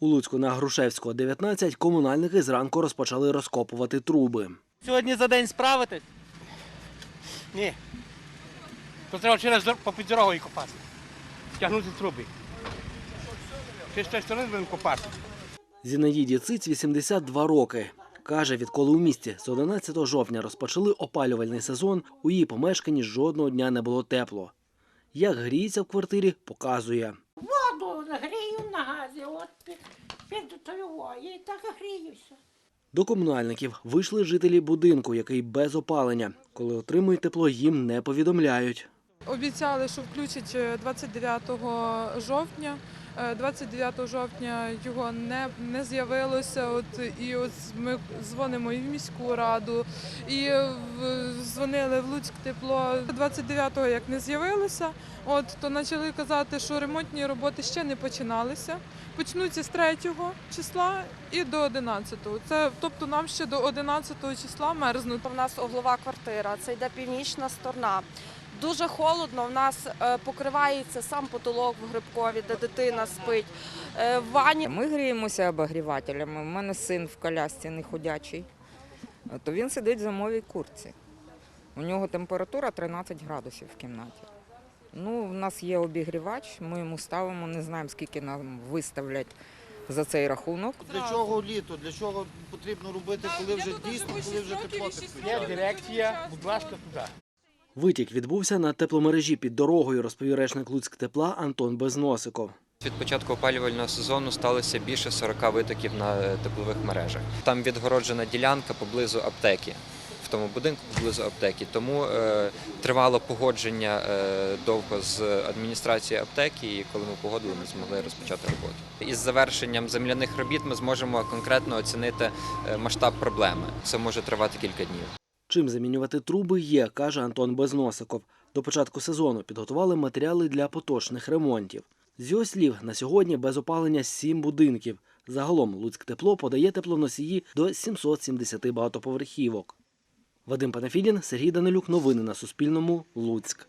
У Луцьку на Грушевського 19 комунальники зранку розпочали розкопувати труби. Сьогодні за день справитесь? Ні. То треба через попід дорогою копати. Тягнути труби. Ще з тієї сторони будемо копати. Зінаїді Циць 82 роки. Каже, відколи у місті з 11 жовтня розпочали опалювальний сезон, у її помешканні жодного дня не було тепло. Як гріється в квартирі, показує. Воду грію на газі, от під, під і так гріюся. До комунальників вийшли жителі будинку, який без опалення. Коли отримують тепло, їм не повідомляють. Обіцяли, що включать е, 29 жовтня. Е, 29 жовтня його не, не з'явилося. От і от ми дзвонимо і в міську раду, і в, дзвонили в Луцьк тепло. 29-го як не з'явилося, от то почали казати, що ремонтні роботи ще не починалися. Почнуться з 3 числа і до 11-го. Це тобто нам ще до 11 числа мерзнуть. У нас углова квартира, це йде північна сторона. Дуже холодно, в нас е, покривається сам потолок в грибкові, де дитина спить. Е, В ванні Ми гріємося обогрівателями. У мене син в колясці неходячий, то він сидить в зимовій куртці. У нього температура 13 градусів в кімнаті. Ну, в нас є обігрівач, ми йому ставимо, не знаємо, скільки нам виставлять за цей рахунок. Для чого літо? Для чого потрібно робити, коли вже дійсно, коли вже тепло Є дирекція, будь ласка, туди. Витік відбувся на тепломережі під дорогою, розповів речник Луцьк тепла Антон Безносиков. Від початку опалювального сезону сталося більше 40 витоків на теплових мережах. Там відгороджена ділянка поблизу аптеки. В тому будинку поблизу аптеки. Тому е, тривало погодження е, довго з адміністрацією аптеки, і коли ми погодили, ми змогли розпочати роботу. Із завершенням земляних робіт ми зможемо конкретно оцінити е, масштаб проблеми. Це може тривати кілька днів. Чим замінювати труби є, каже Антон Безносиков. До початку сезону підготували матеріали для поточних ремонтів. З його слів, на сьогодні без опалення сім будинків. Загалом Луцьк тепло подає теплоносії до 770 багатоповерхівок. Вадим Панафідін, Сергій Данилюк. Новини на Суспільному. Луцьк.